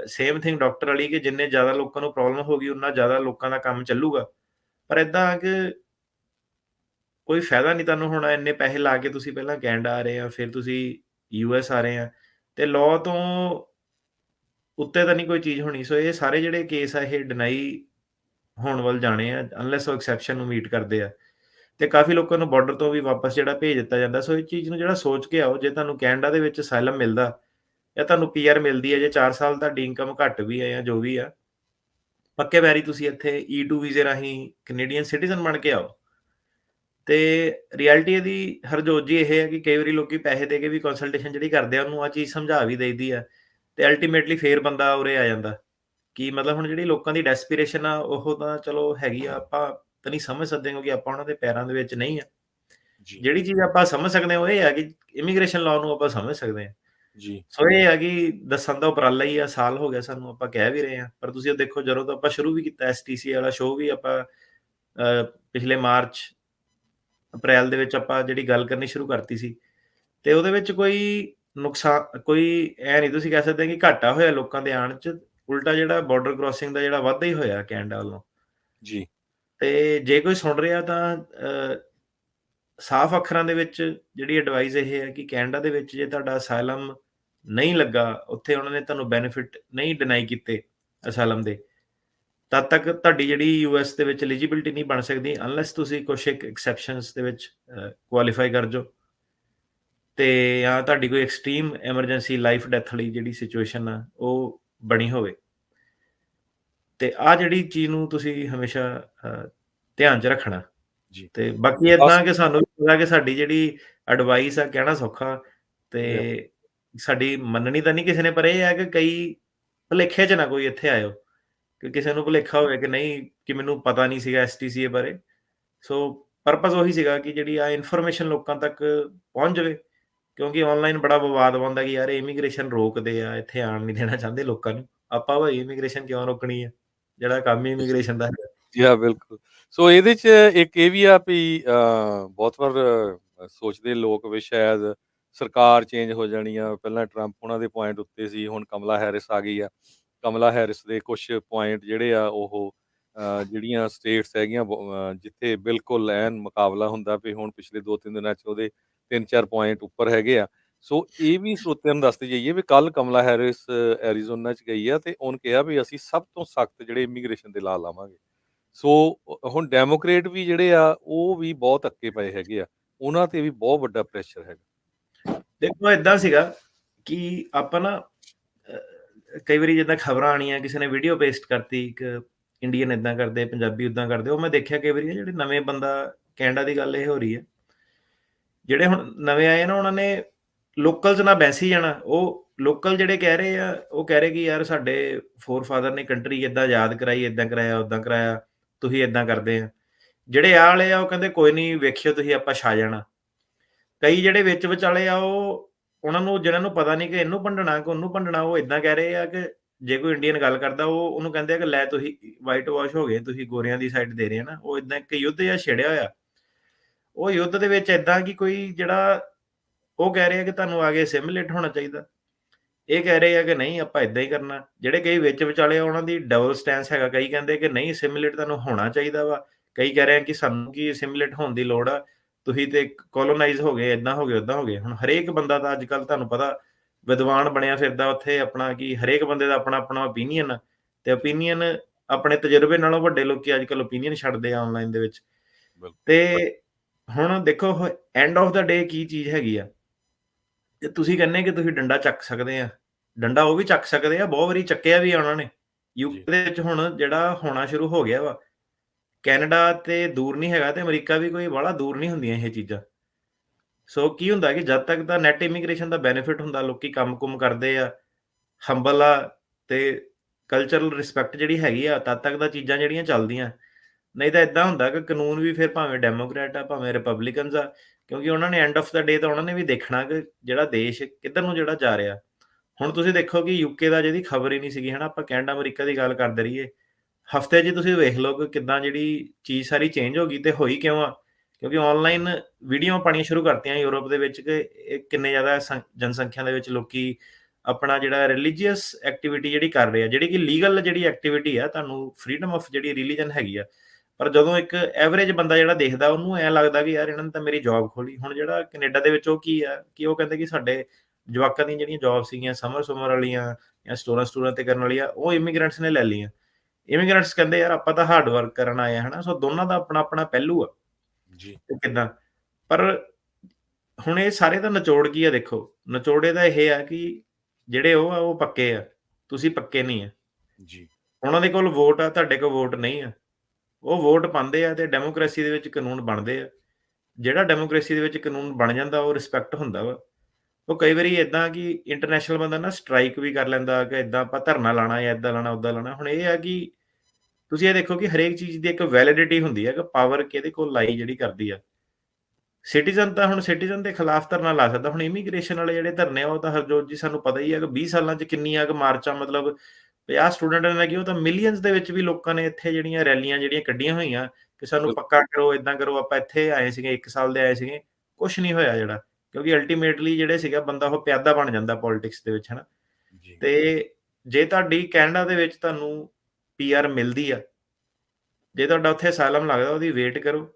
ਸੇਮ ਥਿੰਗ ਡਾਕਟਰ ਵਾਲੀ ਕਿ ਜਿੰਨੇ ਜ਼ਿਆਦਾ ਲੋਕਾਂ ਨੂੰ ਪ੍ਰੋਬਲਮ ਹੋਗੀ ਉਨਾ ਜ਼ਿਆਦਾ ਲੋਕਾਂ ਦਾ ਕੰਮ ਚੱਲੂਗਾ। ਪਰ ਇਦਾਂ ਕਿ ਕੋਈ ਫਾਇਦਾ ਨਹੀਂ ਤੁਹਾਨੂੰ ਹੋਣਾ ਇੰਨੇ ਪੈਸੇ ਲਾ ਕੇ ਤੁਸੀਂ ਪਹਿਲਾਂ ਕੈਨੇਡਾ ਆ ਰਹੇ ਆ, ਫਿਰ ਤੁਸੀਂ ਯੂਐਸ ਆ ਰਹੇ ਆ, ਤੇ ਲਾਅ ਤੋਂ ਉੱਤੇ ਤਾਂ ਨਹੀਂ ਕੋਈ ਚੀਜ਼ ਹੋਣੀ। ਸੋ ਇਹ ਸਾਰੇ ਜਿਹੜੇ ਕੇਸ ਆ, ਇਹ ਡਿਨਾਈ ਹੋਣ ਵੱਲ ਜਾਣੇ ਆ ਅਨਲੈਸ ਉਹ ਐਕਸੈਪਸ਼ਨ ਨੂੰ ਮੀਟ ਕਰਦੇ ਆ। ਤੇ ਕਾਫੀ ਲੋਕਾਂ ਨੂੰ ਬਾਰਡਰ ਤੋਂ ਵੀ ਵਾਪਸ ਜਿਹੜਾ ਭੇਜ ਦਿੱਤਾ ਜਾਂਦਾ। ਸੋ ਇਹ ਚੀਜ਼ ਨੂੰ ਜਿਹੜਾ ਸੋਚ ਕੇ ਆਓ, ਜੇ ਤੁਹਾਨੂੰ ਕੈਨੇਡਾ ਦੇ ਵਿੱਚ ਅਸਾਈਲਮ ਮਿਲਦਾ ਜਾਂ ਤੁਹਾਨੂੰ ਪੀਆਰ ਮਿਲਦੀ ਹੈ, ਜੇ 4 ਸਾਲ ਤੁਹਾਡੀ ਇਨਕਮ ਘੱਟ ਵੀ ਹੈ ਜਾਂ ਜੋ ਵੀ ਆ, ਪੱਕੇ ਪੈਰੀ ਤੁਸੀਂ ਇੱਥੇ E2 ਵੀਜ਼ੇ ਰਾਹੀਂ ਕੈਨੇਡੀਅਨ ਸਿਟੀਜ਼ਨ ਬਣ ਕੇ ਆਓ। ਤੇ ਰਿਐਲਿਟੀ ਇਹਦੀ ਹਰਜੋਜੀ ਇਹ ਹੈ ਕਿ ਕਈ ਵਾਰੀ ਲੋਕੀ ਪੈਸੇ ਦੇ ਕੇ ਵੀ ਕੰਸਲਟੇਸ਼ਨ ਜਿਹੜੀ ਕਰਦੇ ਆ, ਉਹਨੂੰ ਆ ਚੀਜ਼ ਸਮਝਾ ਵੀ ਦੇਈਦੀ ਆ ਤੇ ਅਲਟੀਮੇਟਲੀ ਫੇਰ ਬੰਦਾ ਉਰੇ ਆ ਜਾਂਦਾ। ਕਿ ਮਤਲਬ ਹੁਣ ਜਿਹੜੀ ਲੋਕਾਂ ਦੀ ਡੈਸਪੀਰੇਸ਼ਨ ਆ, ਉਹ ਤਾਂ ਚਲੋ ਹੈਗੀ ਆ, ਆਪਾਂ ਤਾਂ ਨਹੀਂ ਸਮਝ ਸਕਦੇ ਕਿਉਂਕਿ ਆਪਾਂ ਉਹਨਾਂ ਦੇ ਪੈਰਾਂ ਦੇ ਵਿੱਚ ਨਹੀਂ ਆ। ਜੀ। ਜਿਹੜੀ ਚੀਜ਼ ਆਪਾਂ ਸਮਝ ਸਕਦੇ ਹਾਂ ਉਹ ਇਹ ਹੈ ਕਿ ਇਮੀਗ੍ਰੇਸ਼ਨ ਲਾਅ ਨੂੰ ਆਪਾਂ ਸਮਝ ਸਕਦੇ ਹਾਂ। ਜੀ। ਸੋ ਇਹ ਹੈ ਕਿ ਦੱਸਣ ਦਾ ਉਪਰਾਲਾ ਹੀ ਆ ਸਾਲ ਹੋ ਗਿਆ ਸਾਨੂੰ ਆਪਾਂ ਕਹਿ ਵੀ ਰਹੇ ਹਾਂ। ਪਰ ਤੁਸੀਂ ਇਹ ਦੇਖੋ ਜਦੋਂ ਤੋਂ ਆਪਾਂ ਸ਼ੁਰੂ ਵੀ ਕੀਤਾ ਐਸਟੀਸੀ ਵਾਲਾ ਸ਼ੋਅ ਵੀ ਆਪਾਂ ਪਿਛਲੇ ਮਾਰਚ ਅਪ੍ਰੈਲ ਦੇ ਵਿੱਚ ਆਪਾਂ ਜਿਹੜੀ ਗੱਲ ਕਰਨੀ ਸ਼ੁਰੂ ਕਰਤੀ ਸੀ। ਤੇ ਉਹਦੇ ਵਿੱਚ ਕੋਈ ਨੁਕਸਾਨ ਕੋਈ ਐ ਨਹੀਂ ਤੁਸੀਂ ਕਹਿ ਸਕਦੇ ਕਿ ਘਾਟਾ ਹੋਇਆ ਲੋਕਾਂ ਦੇ ਆਣ ਚ। ਉਲਟਾ ਜਿਹੜਾ ਬਾਰਡਰ ਕ੍ਰਾਸਿੰਗ ਦਾ ਜਿਹੜਾ ਵਾਧਾ ਹੀ ਹੋਇਆ ਕੈਨੇਡਾ ਵੱਲੋਂ। ਜੀ। ਤੇ ਜੇ ਕੋਈ ਸੁਣ ਰਿਹਾ ਤਾਂ ਸਾਫ਼ ਅੱਖਰਾਂ ਦੇ ਵਿੱਚ ਜਿਹੜੀ ਐਡਵਾਈਸ ਇਹ ਹੈ ਕਿ ਕੈਨੇਡਾ ਦੇ ਵਿੱਚ ਜੇ ਤੁਹਾਡਾ ਅਸਾਈਲਮ ਨਹੀਂ ਲੱਗਾ, ਉੱਥੇ ਉਹਨਾਂ ਨੇ ਤੁਹਾਨੂੰ ਬੈਨੀਫਿਟ ਨਹੀਂ ਡਿਨਾਈ ਕੀਤੇ ਅਸਾਈਲਮ ਦੇ, ਤਦ ਤੱਕ ਤੁਹਾਡੀ ਜਿਹੜੀ ਯੂਐਸ ਦੇ ਵਿੱਚ ਐਲੀਜੀਬਿਲਟੀ ਨਹੀਂ ਬਣ ਸਕਦੀ ਅਨਲੈਸ ਤੁਸੀਂ ਕੁਝ ਇੱਕ ਐਕਸੈਪਸ਼ਨਸ ਦੇ ਵਿੱਚ ਕੁਆਲੀਫਾਈ ਕਰ ਜਾਓ। ਤੇ ਜਾਂ ਤੁਹਾਡੀ ਕੋਈ ਐਕਸਟ੍ਰੀਮ ਐਮਰਜੈਂਸੀ ਲਾਈਫ ਡੈਥ ਵਾਲੀ ਜਿਹੜੀ ਸਿਚੁਏਸ਼ਨ ਆ, ਉਹ ਬਣੀ ਹੋਵੇ। ਤੇ ਆ ਜਿਹੜੀ ਚੀਜ਼ ਨੂੰ ਤੁਸੀਂ ਹਮੇਸ਼ਾ ਧਿਆਨ 'ਚ ਰੱਖਣਾ। ਜੀ। ਤੇ ਬਾਕੀ ਏਦਾਂ ਕਿ ਸਾਨੂੰ ਵੀ ਪਤਾ ਕਿ ਸਾਡੀ ਜਿਹੜੀ ਐਡਵਾਈਸ ਆ ਕਹਿਣਾ ਸੌਖਾ ਤੇ ਸਾਡੀ ਮੰਨਣੀ ਤਾਂ ਨਹੀਂ ਕਿਸੇ ਨੇ ਪਰ ਇਹ ਹੈ ਕਿ ਕਈ ਭੁਲੇਖੇ 'ਚ ਨਾ ਕੋਈ ਇੱਥੇ ਆਇਓ ਕਿ ਕਿਸੇ ਨੂੰ ਭੁਲੇਖਾ ਹੋਵੇ ਕਿ ਨਹੀਂ ਕਿ ਮੈਨੂੰ ਪਤਾ ਨਹੀਂ ਸੀਗਾ ਐਸਟੀਸੀਏ ਬਾਰੇ। ਸੋ ਪਰਪਸ ਉਹੀ ਸੀਗਾ ਕਿ ਜਿਹੜੀ ਆ ਇਨਫੋਰਮੇਸ਼ਨ ਲੋਕਾਂ ਤੱਕ ਪਹੁੰਚ ਜਾਵੇ ਕਿਉਂਕਿ ਆਨਲਾਈਨ ਬੜਾ ਵਿਵਾਦ ਬਣਦਾ ਕਿ ਯਾਰ ਇਮੀਗ੍ਰੇਸ਼ਨ ਰੋਕਦੇ ਆ ਇੱਥੇ ਆਣ ਨਹੀਂ ਦੇਣਾ ਚਾਹੁੰਦੇ ਲੋਕਾਂ ਨੂੰ। ਆਪਾਂ ਭਾਈ ਇਮੀਗ੍ਰੇਸ਼ਨ ਕਿਉਂ ਰੋਕਣੀ ਹੈ ਜਿਹੜਾ ਕੰਮ ਹੀ ਇਮੀਗ੍ਰੇਸ਼ਨ ਦਾ ਹੈ ਜੀ ਹਾਂ, ਬਿਲਕੁਲ। ਸੋ ਇਹਦੇ ਚ ਇੱਕ ਇਹ ਵੀ ਆ ਵੀ ਬਹੁਤ ਵਾਰ ਸੋਚਦੇ ਲੋਕ ਵੀ ਸ਼ਾਇਦ ਸਰਕਾਰ ਚੇਂਜ ਹੋ ਜਾਣੀ ਆ। ਪਹਿਲਾਂ ਟਰੰਪ ਉਹਨਾਂ ਦੇ ਪੁਆਇੰਟ ਉੱਤੇ ਸੀ, ਹੁਣ ਕਮਲਾ ਹੈਰਿਸ ਆ ਗਈ ਆ। ਕਮਲਾ ਹੈਰਿਸ ਦੇ ਕੁਝ ਪੁਆਇੰਟ ਜਿਹੜੇ ਆ, ਉਹ ਜਿਹੜੀਆਂ ਸਟੇਟਸ ਹੈਗੀਆਂ ਜਿੱਥੇ ਬਿਲਕੁਲ ਐਨ ਮੁਕਾਬਲਾ ਹੁੰਦਾ ਵੀ ਹੁਣ ਪਿਛਲੇ 2-3 ਦਿਨਾਂ ਚ ਉਹਦੇ 3-4 ਪੁਆਇੰਟ ਉੱਪਰ ਹੈਗੇ ਆ। ਸੋ ਇਹ ਵੀ ਸਰੋਤਿਆਂ ਨੂੰ ਦੱਸਦੇ ਜਾਈਏ ਵੀ ਕੱਲ ਕਮਲਾ ਹੈਰਿਸ ਐਰੀਜ਼ੋਨਾ ਚ ਗਈ ਆ ਤੇ ਉਹਨ ਕਿਹਾ ਵੀ ਅਸੀਂ ਸਭ ਤੋਂ ਸਖਤ ਜਿਹੜੇ ਇਮੀਗ੍ਰੇਸ਼ਨ ਦੇ ਲਾ ਲਾਵਾਂਗੇ। ਸੋ ਹੁਣ ਡੈਮੋਕ੍ਰੇਟ ਵੀ ਜਿਹੜੇ ਆ, ਉਹ ਵੀ ਬਹੁਤ ਅੱਕੇ ਪਏ ਹੈਗੇ ਆ। ਉਹਨਾਂ ਤੇ ਵੀ ਬਹੁਤ ਵੱਡਾ ਪ੍ਰੈਸ਼ਰ ਹੈਗਾ। ਦੇਖੋ ਇਦਾਂ ਸੀਗਾ ਕਿ ਆਪਾਂ ਨਾ ਕਈ ਵਾਰੀ ਜਿੱਦਾਂ ਖਬਰਾਂ ਆਣੀਆਂ ਕਿਸੇ ਨੇ ਵੀਡੀਓ ਪੇਸਟ ਕਰਤੀ, ਇੱਕ ਇੰਡੀਅਨ ਇਦਾਂ ਕਰਦੇ, ਪੰਜਾਬੀ ਉਦਾਂ ਕਰਦੇ, ਉਹ ਮੈਂ ਦੇਖਿਆ ਕਈ ਵਾਰੀ ਜਿਹੜੇ ਨਵੇਂ ਬੰਦਾ, ਕੈਨੇਡਾ ਦੀ ਗੱਲ ਇਹ ਹੋ ਰਹੀ ਹੈ। ਜਿਹੜੇ ਹੁਣ ਨਵੇਂ ਆਏ ਨਾ, ਉਹਨਾਂ ਨੇ ਲੋਕਲ 'ਚ ਨਾ ਬੈਸੀ ਜਾਣਾ। ਉਹ ਲੋਕਲ ਜਿਹੜੇ ਕਹਿ ਰਹੇ ਆ, ਉਹ ਕਹਿ ਰਹੇ ਕਿ ਯਾਰ ਸਾਡੇ ਫੋਰ ਫਾਦਰ ਨੇ ਕੰਟਰੀ ਇਦਾਂ ਯਾਦ ਕਰਾਈ ਇਦਾਂ ਕਰਾਇਆ ਉਦਾਂ ਕਰਾਇਆ, ਤੁਸੀਂ ਇਦਾਂ ਕਰਦੇ ਆ। ਜਿਹੜੇ ਆ ਵਾਲੇ ਆ, ਉਹ ਕਹਿੰਦੇ ਕੋਈ ਨਹੀਂ ਵੇਖਿਓ ਤੁਸੀਂ, ਆਪਾਂ ਛਾ ਜਾਣਾ। ਕਈ ਜਿਹੜੇ ਵਿੱਚ ਵਿਚਾਲੇ ਆ, ਉਹ ਉਹਨਾਂ ਨੂੰ, ਜਿਹਨਾਂ ਨੂੰ ਪਤਾ ਨਹੀਂ ਕਿ ਇਹਨੂੰ ਭੰਡਣਾ, ਕਿ ਉਹਨੂੰ ਭੰਡਣਾ, ਉਹ ਇਦਾਂ ਕਹਿ ਰਹੇ ਆ ਕਿ ਜੇ ਕੋਈ ਇੰਡੀਅਨ ਗੱਲ ਕਰਦਾ, ਉਹ ਉਹਨੂੰ ਕਹਿੰਦੇ ਆ ਕਿ ਲੈ ਤੁਸੀਂ ਵਾਈਟ ਵਾਸ਼ ਹੋ ਗਏ, ਤੁਸੀਂ ਗੋਰਿਆਂ ਦੀ ਸਾਈਡ ਦੇ ਰਹੇ ਹੋ ਨਾ। ਉਹ ਇਦਾਂ ਇੱਕ ਯੁੱਧ ਜਿਹਾ ਛੇੜਿਆ ਹੋਇਆ। ਉਹ ਯੁੱਧ ਦੇ ਵਿੱਚ ਇਦਾਂ ਕਿ ਕੋਈ ਜਿਹੜਾ ਉਹ ਕਹਿ ਰਿਹਾ ਕਿ ਤੁਹਾਨੂੰ ਆਗੇ ਸਿਮੂਲੇਟ ਹੋਣਾ ਚਾਹੀਦਾ। ਇਹ ਕਹਿ ਰਹੇ ਆ ਕਿ ਨਹੀਂ ਆਪਾਂ ਇਦਾਂ ਹੀ ਕਰਨਾ। ਜਿਹੜੇ ਕਈ ਵਿੱਚ ਵਿਚਾਲੇ ਆ ਉਹਨਾਂ ਦੀ ਡਬਲ ਸਟੈਂਸ ਹੈਗਾ। ਕਈ ਕਹਿੰਦੇ ਕਿ ਨਹੀਂ ਸਿਮੂਲੇਟ ਤੁਹਾਨੂੰ ਹੋਣਾ ਚਾਹੀਦਾ ਵਾ। ਕਈ ਕਹਿ ਰਹੇ ਆ ਕਿ ਸਾਨੂੰ ਕੀ ਸਿਮੂਲੇਟ ਹੋਣ ਦੀ ਲੋੜ ਆ। ਤੁਸੀਂ ਤੇ ਕੋਲੋਨਾਈਜ਼ ਹੋ ਗਏ ਇਦਾਂ ਹੋ ਗਏ ਉਦਾਂ ਹੋ ਗਏ। ਹੁਣ ਹਰੇਕ ਬੰਦਾ ਤਾਂ ਅੱਜ ਕੱਲ ਤੁਹਾਨੂੰ ਪਤਾ ਵਿਦਵਾਨ ਬਣਿਆ ਫਿਰਦਾ ਉੱਥੇ ਆਪਣਾ ਕੀ ਹਰੇਕ ਬੰਦੇ ਦਾ ਆਪਣਾ ਆਪਣਾ ਓਪੀਨੀਅਨ ਤੇ ਓਪੀਨੀਅਨ ਆਪਣੇ ਤਜਰਬੇ ਨਾਲੋਂ ਵੱਡੇ ਲੋਕੀ ਅੱਜ ਕੱਲ ਓਪੀਨੀਅਨ ਛੱਡਦੇ ਆ ਆਨਲਾਈਨ ਦੇ ਵਿੱਚ। ਤੇ ਹੁਣ ਦੇਖੋ ਐਂਡ ਆਫ ਦਾ ਡੇ ਕੀ ਚੀਜ਼ ਹੈਗੀ ਆ? ਤੇ ਤੁਸੀਂ ਕਹਿੰਦੇ ਕਿ ਤੁਸੀਂ ਡੰਡਾ ਚੱਕ ਸਕਦੇ ਆ। ਡੰਡਾ ਉਹ ਵੀ ਚੱਕ ਸਕਦੇ ਆ ਬਹੁਤ ਵਾਰੀ ਚੱਕਿਆ ਵੀ ਆ ਉਹਨਾਂ ਨੇ। ਯੂਕੇ ਦੇ ਵਿੱਚ ਹੁਣ ਜਿਹੜਾ ਹੋਣਾ ਸ਼ੁਰੂ ਹੋ ਗਿਆ ਵਾ। ਕੈਨੇਡਾ ਤੇ ਦੂਰ ਨਹੀਂ ਹੈਗਾ ਤੇ ਅਮਰੀਕਾ ਵੀ ਕੋਈ ਬੜਾ ਦੂਰ ਨਹੀਂ ਹੁੰਦੀਆਂ ਇਹ ਚੀਜ਼ਾਂ। ਸੋ ਕੀ ਹੁੰਦਾ ਕਿ ਜਦ ਤੱਕ ਦਾ ਨੈਟ ਇਮੀਗ੍ਰੇਸ਼ਨ ਦਾ ਬੈਨੀਫਿਟ ਹੁੰਦਾ ਲੋਕੀ ਕੰਮ-ਕੁਮ ਕਰਦੇ ਆ ਹੰਬਲ ਆ ਤੇ ਕਲਚਰਲ ਰਿਸਪੈਕਟ ਜਿਹੜੀ ਹੈਗੀ ਆ ਤਦ ਤੱਕ ਦਾ ਚੀਜ਼ਾਂ ਜਿਹੜੀਆਂ ਚੱਲਦੀਆਂ। ਨਹੀਂ ਤਾਂ ਇਦਾਂ ਹੁੰਦਾ ਕਿ ਕਾਨੂੰਨ ਵੀ ਫਿਰ ਭਾਵੇਂ ਡੈਮੋਕ੍ਰੈਟ ਆ ਭਾਵੇਂ ਰਿਪਬਲਿਕਨਸ ਆ ਕਿਉਂਕਿ ਉਹਨਾਂ ਨੇ ਐਂਡ ਆਫ ਦਾ ਡੇ ਤਾਂ ਉਹਨਾਂ ਨੇ ਵੀ ਦੇਖਣਾ ਕਿ ਜਿਹੜਾ ਦੇਸ਼ ਕਿੱਧਰ ਨੂੰ ਜਿਹੜਾ ਜਾ ਰਿਹਾ। ਹੁਣ ਤੁਸੀਂ ਦੇਖੋ ਕਿ ਯੂਕੇ ਦਾ ਜਿਹਦੀ ਖਬਰ ਹੀ ਨਹੀਂ ਸੀਗੀ, ਹਨਾ, ਆਪਾਂ ਕੈਨੇਡਾ, ਅਮਰੀਕਾ ਦੀ ਗੱਲ ਕਰਦੇ ਰਹੀਏ। ਹਫ਼ਤੇ 'ਚ ਤੁਸੀਂ ਵੇਖ ਲਓ ਕਿ ਕਿੱਦਾਂ ਜਿਹੜੀ ਚੀਜ਼ ਸਾਰੀ ਚੇਂਜ ਹੋ ਗਈ ਤੇ ਹੋਈ ਕਿਉਂ ਆ? ਕਿਉਂਕਿ ਆਨਲਾਈਨ ਵੀਡੀਓ ਪਾਣੀਆਂ ਸ਼ੁਰੂ ਕਰਤੀਆਂ ਯੂਰਪ ਦੇ ਵਿੱਚ ਕਿ ਇਹ ਕਿੰਨੇ ਜ਼ਿਆਦਾ ਸੰ- ਜਨਸੰਖਿਆ ਦੇ ਵਿੱਚ ਲੋਕੀ ਆਪਣਾ ਜਿਹੜਾ ਰਿਲੀਜੀਅਸ ਐਕਟੀਵਿਟੀ ਜਿਹੜੀ ਕਰ ਰਹੇ ਆ, ਜਿਹੜੀ ਕਿ ਲੀਗਲ ਜਿਹੜੀ ਐਕਟੀਵਿਟੀ ਆ, ਤੁਹਾਨੂੰ ਫਰੀडम ਆਫ ਜਿਹੜੀ ਰਿਲੀਜਨ ਹੈਗੀ ਆ ਪਰ ਜਦੋਂ ਇੱਕ ਐਵਰੇਜ ਬੰਦਾ ਜਿਹੜਾ ਦੇਖਦਾ ਉਹਨੂੰ ਐ ਲੱਗਦਾ ਕਿ ਯਾਰ ਇਹਨਾਂ ਨੇ ਤਾਂ ਮੇਰੀ ਜੌਬ ਖੋਲੀ ਹੁਣ ਜਿਹੜਾ ਕੈਨੇਡਾ ਦੇ ਵਿੱਚ ਉਹ ਕੀ ਆ ਕਿ ਉਹ ਕਹਿੰਦੇ ਕਿ ਸਾਡੇ ਜਵਾਕਾਂ ਦੀਆਂ ਜਿਹੜੀਆਂ ਜੌਬ ਸੀਗੀਆਂ ਸਮਰ ਸਮਰ ਵਾਲੀਆਂ ਜਾਂ ਸਟੋਰਾਂ ਸਟੋਰਾਂ ਤੇ ਕਰਨ ਵਾਲੀਆਂ ਉਹ ਇਮੀਗ੍ਰੈਂਟਸ ਨੇ ਲੈ ਲਈਆਂ। ਇਮੀਗ੍ਰੈਂਟਸ ਕਹਿੰਦੇ ਯਾਰ ਆਪਾਂ ਤਾਂ ਹਾਰਡ ਵਰਕ ਕਰਨ ਆਏ ਆ ਹਨਾ? ਸੋ ਦੋਨਾਂ ਦਾ ਆਪਣਾ ਆਪਣਾ ਪਹਿਲੂ ਆ। ਜੀ। ਕਿਦਾਂ? ਪਰ ਹੁਣ ਇਹ ਸਾਰੇ ਦਾ ਨਿਚੋੜ ਕੀ ਆ ਦੇਖੋ। ਨਿਚੋੜੇ ਦਾ ਇਹ ਆ ਕਿ ਜਿਹੜੇ ਉਹ ਆ ਉਹ ਪੱਕੇ ਆ। ਤੁਸੀਂ ਪੱਕੇ ਨਹੀਂ ਆ। ਜੀ। ਉਹਨਾਂ ਦੇ ਕੋਲ ਵੋਟ ਆ ਤੁਹਾਡੇ ਕੋਲ ਵੋਟ ਨਹੀਂ ਆ। ਉਹ ਵੋਟ ਪਾਉਂਦੇ ਆ ਤੇ ਡੈਮੋਕ੍ਰੇਸੀ ਦੇ ਵਿੱਚ ਕਾਨੂੰਨ ਬਣਦੇ ਆ। ਜਿਹੜਾ ਡੈਮੋਕ੍ਰੇਸੀ ਦੇ ਵਿੱਚ ਕਾਨੂੰਨ ਬਣ ਜਾਂਦਾ, ਉਹ ਰਿਸਪੈਕਟ ਹੁੰਦਾ ਵਾ। ਉਹ ਕਈ ਵਾਰੀ ਇਦਾਂ ਕਿ ਇੰਟਰਨੈਸ਼ਨਲ ਬੰਦਾ ਨਾ ਸਟ੍ਰਾਈਕ ਵੀ ਕਰ ਲੈਂਦਾ ਕਿ ਇਦਾਂ ਆਪਾਂ ਧਰਨਾ ਲਾਣਾ ਜਾਂ ਇਦਾਂ ਲਾਣਾ ਉਦਾਂ ਲਾਣਾ। ਹੁਣ ਇਹ ਆ ਕਿ ਤੁਸੀਂ ਇਹ ਦੇਖੋ ਕਿ ਹਰੇਕ ਚੀਜ਼ ਦੀ ਇੱਕ ਵੈਲਿਡਿਟੀ ਹੁੰਦੀ ਹੈ ਕਿ ਪਾਵਰ ਕਿਹਦੇ ਕੋਲ ਲਾਈ ਜਿਹੜੀ ਕਰਦੀ ਆ। ਸਿਟੀਜ਼ਨ ਤਾਂ ਹੁਣ ਸਿਟੀਜ਼ਨ ਦੇ ਖਿਲਾਫ ਧਰਨਾ ਲਾ ਸਕਦਾ। ਹੁਣ ਇਮੀਗ੍ਰੇਸ਼ਨ ਵਾਲੇ ਜਿਹੜੇ ਧਰਨੇ ਆ, ਉਹ ਤਾਂ ਹਰਜੋਤ ਜੀ ਸਾਨੂੰ ਪਤਾ ਹੀ ਹੈ ਕਿ 20 ਸਾਲਾਂ 'ਚ ਕਿੰਨੀਆਂ ਕਿ ਮਾਰਚਾਂ ਮਤਲਬ 50 ਸਟੂਡੈਂਟਾਂ ਨੇ ਲੱਗੀ ਉਹ ਤਾਂ ਮਿਲੀਅਨਸ ਦੇ ਵਿੱਚ ਵੀ ਲੋਕਾਂ ਨੇ ਇੱਥੇ ਜਿਹੜੀਆਂ ਰੈਲੀਆਂ ਜਿਹੜੀਆਂ ਕੱਢੀਆਂ ਹੋਈਆਂ ਕਿ ਸਾਨੂੰ ਪੱਕਾ ਕਰੋ ਇਦਾਂ ਕਰੋ ਆਪਾਂ ਇੱਥੇ ਆਏ ਸੀਗੇ 1 ਸਾਲ ਦੇ ਆਏ ਸੀਗੇ ਕੁਝ ਨਹੀਂ ਹੋਇਆ ਜਿਹੜਾ ਕਿਉਂਕਿ ਅਲਟੀਮੇਟਲੀ ਜਿਹੜੇ ਸੀਗਾ ਬੰਦਾ ਉਹ ਪਿਆਦਾ ਬਣ ਜਾਂਦਾ ਪੋਲਿਟਿਕਸ ਦੇ ਵਿੱਚ ਹਨਾ। ਤੇ ਜੇ ਤੁਹਾਡੀ ਕੈਨੇਡਾ ਦੇ ਵਿੱਚ ਤੁਹਾਨੂੰ ਪੀਆਰ ਮਿਲਦੀ ਆ ਜੇ ਤੁਹਾਡਾ ਉੱਥੇ ਅਸਾਈਲਮ ਲੱਗਦਾ ਉਹਦੀ ਵੇਟ ਕਰੋ।